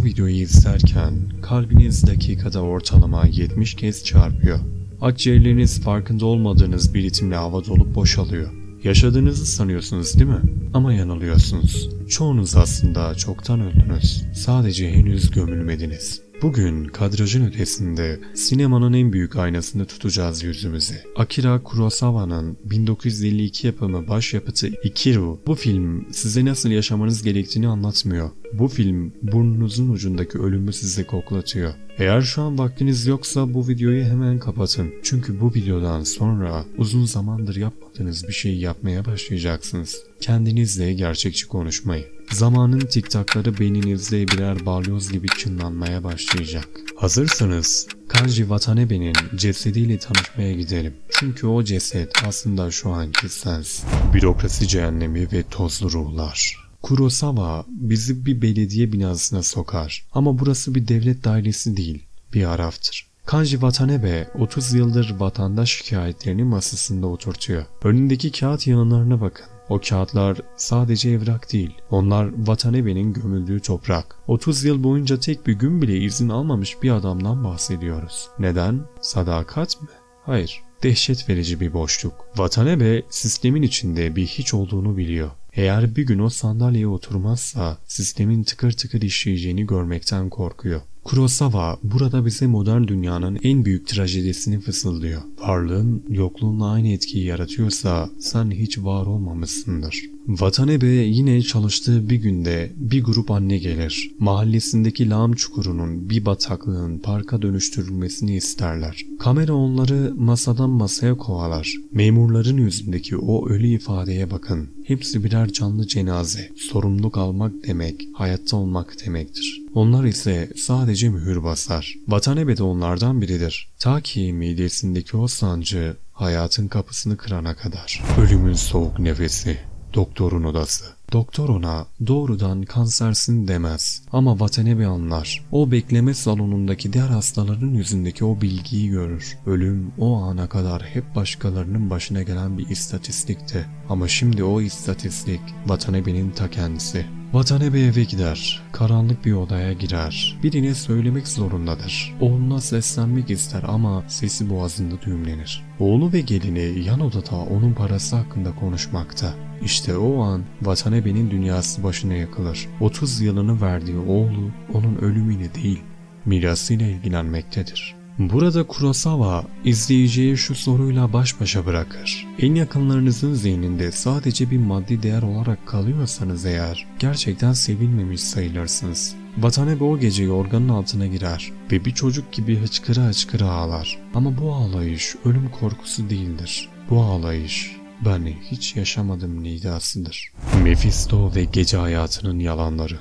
bu videoyu izlerken kalbiniz dakikada ortalama 70 kez çarpıyor. Akciğerleriniz farkında olmadığınız bir ritimle hava dolup boşalıyor. Yaşadığınızı sanıyorsunuz değil mi? Ama yanılıyorsunuz. Çoğunuz aslında çoktan öldünüz. Sadece henüz gömülmediniz. Bugün kadrajın ötesinde sinemanın en büyük aynasını tutacağız yüzümüze. Akira Kurosawa'nın 1952 yapımı başyapıtı Ikiru. Bu film size nasıl yaşamanız gerektiğini anlatmıyor. Bu film burnunuzun ucundaki ölümü size koklatıyor. Eğer şu an vaktiniz yoksa bu videoyu hemen kapatın. Çünkü bu videodan sonra uzun zamandır yapmadığınız bir şeyi yapmaya başlayacaksınız. Kendinizle gerçekçi konuşmayı. Zamanın tiktakları beyninizde birer balyoz gibi çınlanmaya başlayacak. Hazırsanız Kanji Watanebe'nin cesediyle tanışmaya gidelim. Çünkü o ceset aslında şu anki sensin. Bürokrasi cehennemi ve tozlu ruhlar. Kurosawa bizi bir belediye binasına sokar. Ama burası bir devlet dairesi değil, bir araftır. Kanji Watanabe 30 yıldır vatandaş şikayetlerini masasında oturtuyor. Önündeki kağıt yığınlarına bakın. O kağıtlar sadece evrak değil. Onlar Watanabe'nin gömüldüğü toprak. 30 yıl boyunca tek bir gün bile izin almamış bir adamdan bahsediyoruz. Neden? Sadakat mi? Hayır. Dehşet verici bir boşluk. Watanabe sistemin içinde bir hiç olduğunu biliyor. Eğer bir gün o sandalyeye oturmazsa sistemin tıkır tıkır işleyeceğini görmekten korkuyor. Kurosawa burada bize modern dünyanın en büyük trajedisini fısıldıyor. Varlığın yokluğunla aynı etkiyi yaratıyorsa sen hiç var olmamışsındır. Watanabe yine çalıştığı bir günde bir grup anne gelir. Mahallesindeki lağım çukurunun bir bataklığın parka dönüştürülmesini isterler. Kamera onları masadan masaya kovalar. Memurların yüzündeki o ölü ifadeye bakın. Hepsi birer canlı cenaze. Sorumluluk almak demek, hayatta olmak demektir. Onlar ise sadece mühür basar. Watanabe de onlardan biridir. Ta ki midesindeki o sancı hayatın kapısını kırana kadar. Ölümün soğuk nefesi. Doktorun odası. Doktor ona doğrudan kansersin demez ama Watanabe anlar. O bekleme salonundaki diğer hastaların yüzündeki o bilgiyi görür. Ölüm o ana kadar hep başkalarının başına gelen bir istatistikti. Ama şimdi o istatistik Watanabe'nin ta kendisi. Watanabe eve gider, karanlık bir odaya girer. Birine söylemek zorundadır. Oğluna seslenmek ister ama sesi boğazında düğümlenir. Oğlu ve gelini yan odada onun parası hakkında konuşmakta. İşte o an Watanabe'nin dünyası başına yakılır. 30 yılını verdiği oğlu onun ölümüyle değil, mirasıyla ilgilenmektedir. Burada Kurosawa izleyiciyi şu soruyla baş başa bırakır. En yakınlarınızın zihninde sadece bir maddi değer olarak kalıyorsanız eğer gerçekten sevilmemiş sayılırsınız. Watanabe o gece yorganın altına girer ve bir çocuk gibi hıçkıra hıçkıra ağlar. Ama bu ağlayış ölüm korkusu değildir. Bu ağlayış ben hiç yaşamadım nidasıdır. Mephisto ve gece hayatının yalanları.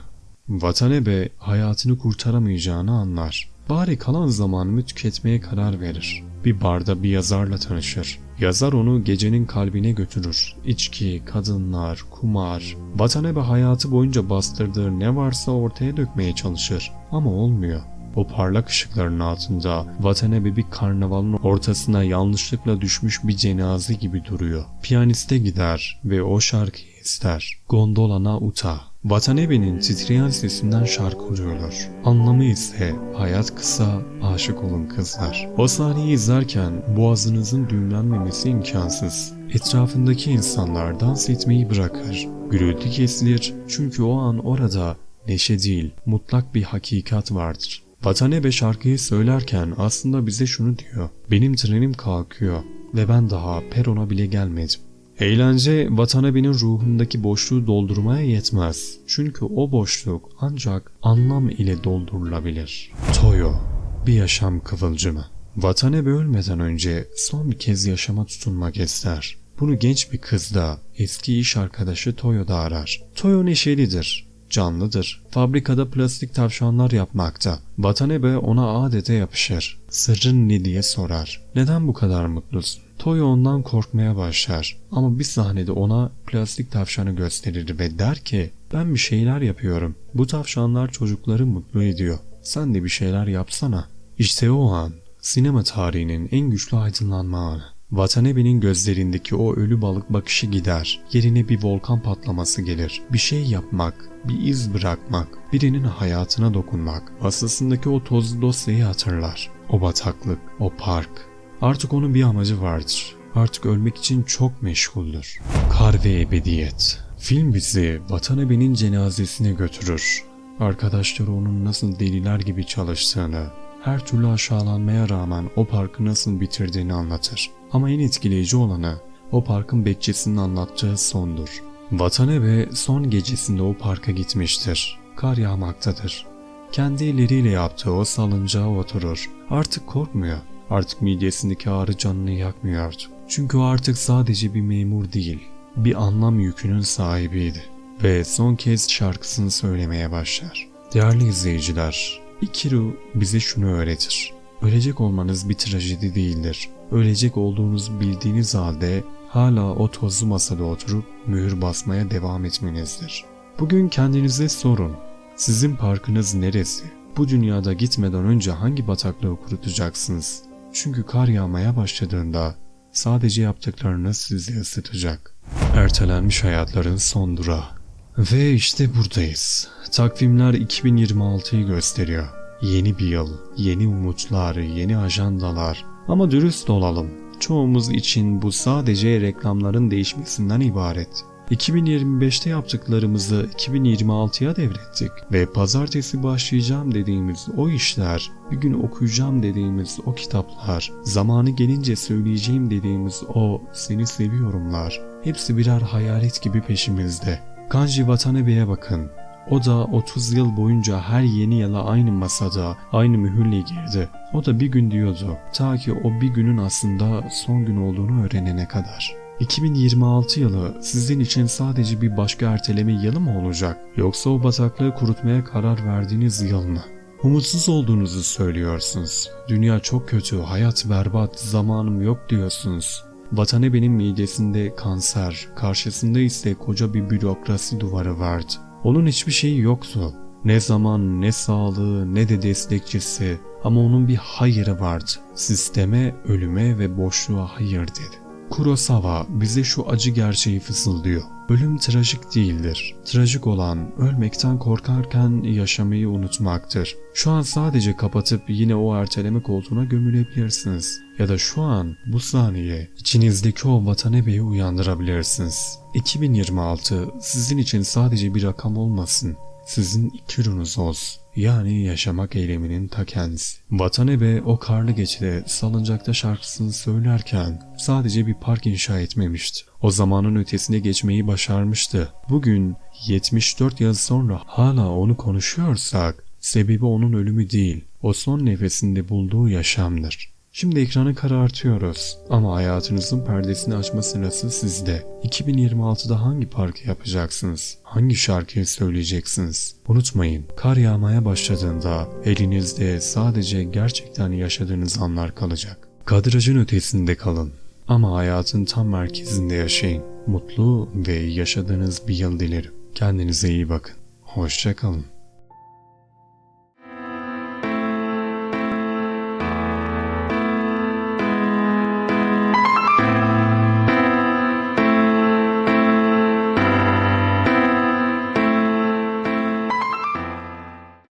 Watanabe hayatını kurtaramayacağını anlar. Bari kalan zamanını tüketmeye karar verir. Bir barda bir yazarla tanışır. Yazar onu gecenin kalbine götürür. İçki, kadınlar, kumar. Watanabe hayatı boyunca bastırdığı ne varsa ortaya dökmeye çalışır. Ama olmuyor. O parlak ışıkların altında Watanabe bir karnavalın ortasına yanlışlıkla düşmüş bir cenaze gibi duruyor. Piyaniste gider ve o şarkıyı ister. Gondola uta. Watanabe'nin titreyen sesinden şarkı duyulur. Anlamı ise hayat kısa, aşık olun kızlar. O sahneyi izlerken boğazınızın düğümlenmemesi imkansız. Etrafındaki insanlar dans etmeyi bırakır. Gürültü kesilir çünkü o an orada neşe değil, mutlak bir hakikat vardır. Watanabe şarkıyı söylerken aslında bize şunu diyor. Benim trenim kalkıyor ve ben daha perona bile gelmedim. Eğlence Watanabe'nin ruhundaki boşluğu doldurmaya yetmez. Çünkü o boşluk ancak anlam ile doldurulabilir. Toyo, bir yaşam kıvılcımı. Watanabe ölmeden önce son bir kez yaşama tutunmak ister. Bunu genç bir kız da eski iş arkadaşı Toyo'da arar. Toyo neşelidir, canlıdır. Fabrikada plastik tavşanlar yapmakta. Watanabe ona adeta yapışır. Sırrın ne diye sorar. Neden bu kadar mutlusun? Toyo ondan korkmaya başlar. Ama bir sahnede ona plastik tavşanı gösterir ve der ki ben bir şeyler yapıyorum. Bu tavşanlar çocukları mutlu ediyor. Sen de bir şeyler yapsana. İşte o an sinema tarihinin en güçlü aydınlanma anı. Vatanebe'nin gözlerindeki o ölü balık bakışı gider. Yerine bir volkan patlaması gelir. Bir şey yapmak, bir iz bırakmak, birinin hayatına dokunmak. Masasındaki o tozlu dosyayı hatırlar. O bataklık, o park. Artık onun bir amacı vardır. Artık ölmek için çok meşguldür. Kar ve ebediyet. Film bizi Vatanebe'nin cenazesine götürür. Arkadaşları onun nasıl deliler gibi çalıştığını, her türlü aşağılanmaya rağmen o parkı nasıl bitirdiğini anlatır. Ama en etkileyici olanı o parkın bekçisinin anlattığı sondur. Vatanebe son gecesinde o parka gitmiştir. Kar yağmaktadır. Kendi elleriyle yaptığı o salıncağa oturur. Artık korkmuyor. Artık midesindeki ağrı canını yakmıyordu. Çünkü o artık sadece bir memur değil, bir anlam yükünün sahibiydi. Ve son kez şarkısını söylemeye başlar. Değerli izleyiciler, Ikiru bize şunu öğretir. Ölecek olmanız bir trajedi değildir. Ölecek olduğunuzu bildiğiniz halde hala o tozlu masada oturup mühür basmaya devam etmenizdir. Bugün kendinize sorun. Sizin parkınız neresi? Bu dünyada gitmeden önce hangi bataklığı kurutacaksınız? Çünkü kar yağmaya başladığında sadece yaptıklarınız sizi ısıtacak. Ertelenmiş hayatların son durağı. Ve işte buradayız. Takvimler 2026'yı gösteriyor. Yeni bir yıl, yeni umutlar, yeni ajandalar. Ama dürüst olalım. Çoğumuz için bu sadece reklamların değişmesinden ibaret. 2025'te yaptıklarımızı 2026'ya devrettik ve pazartesi başlayacağım dediğimiz o işler, bir gün okuyacağım dediğimiz o kitaplar, zamanı gelince söyleyeceğim dediğimiz o seni seviyorumlar, hepsi birer hayalet gibi peşimizde. Kanji Watanebe'ye bakın. O da 30 yıl boyunca her yeni yıla aynı masada, aynı mühürle girdi. O da bir gün diyordu. Ta ki o bir günün aslında son gün olduğunu öğrenene kadar. 2026 yılı sizin için sadece bir başka erteleme yılı mı olacak? Yoksa o bataklığı kurutmaya karar verdiğiniz yıl mı? Umutsuz olduğunuzu söylüyorsunuz. Dünya çok kötü, hayat berbat, zamanım yok diyorsunuz. Vatanebe'nin midesinde kanser, karşısında ise koca bir bürokrasi duvarı vardı. Onun hiçbir şeyi yoktu. Ne zaman, ne sağlığı, ne de destekçisi ama onun bir hayırı vardı. Sisteme, ölüme ve boşluğa hayır dedi. Kurosawa bize şu acı gerçeği fısıldıyor. Ölüm trajik değildir. Trajik olan ölmekten korkarken yaşamayı unutmaktır. Şu an sadece kapatıp yine o erteleme koltuğuna gömülebilirsiniz. Ya da şu an bu saniye içinizdeki o vatanebeyi uyandırabilirsiniz. 2026 sizin için sadece bir rakam olmasın. Sizin ikirunuz olsun. Yani yaşamak eyleminin ta kendisi. Vatanebe o karlı gecede salıncakta şarkısını söylerken sadece bir park inşa etmemişti. O zamanın ötesine geçmeyi başarmıştı. Bugün 74 yıl sonra hala onu konuşuyorsak sebebi onun ölümü değil, o son nefesinde bulduğu yaşamdır. Şimdi ekranı karartıyoruz ama hayatınızın perdesini açma sırası sizde. 2026'da hangi parkı yapacaksınız? Hangi şarkıyı söyleyeceksiniz? Unutmayın, kar yağmaya başladığında elinizde sadece gerçekten yaşadığınız anlar kalacak. Kadrajın ötesinde kalın ama hayatın tam merkezinde yaşayın. Mutlu ve yaşadığınız bir yıl dilerim. Kendinize iyi bakın. Hoşçakalın.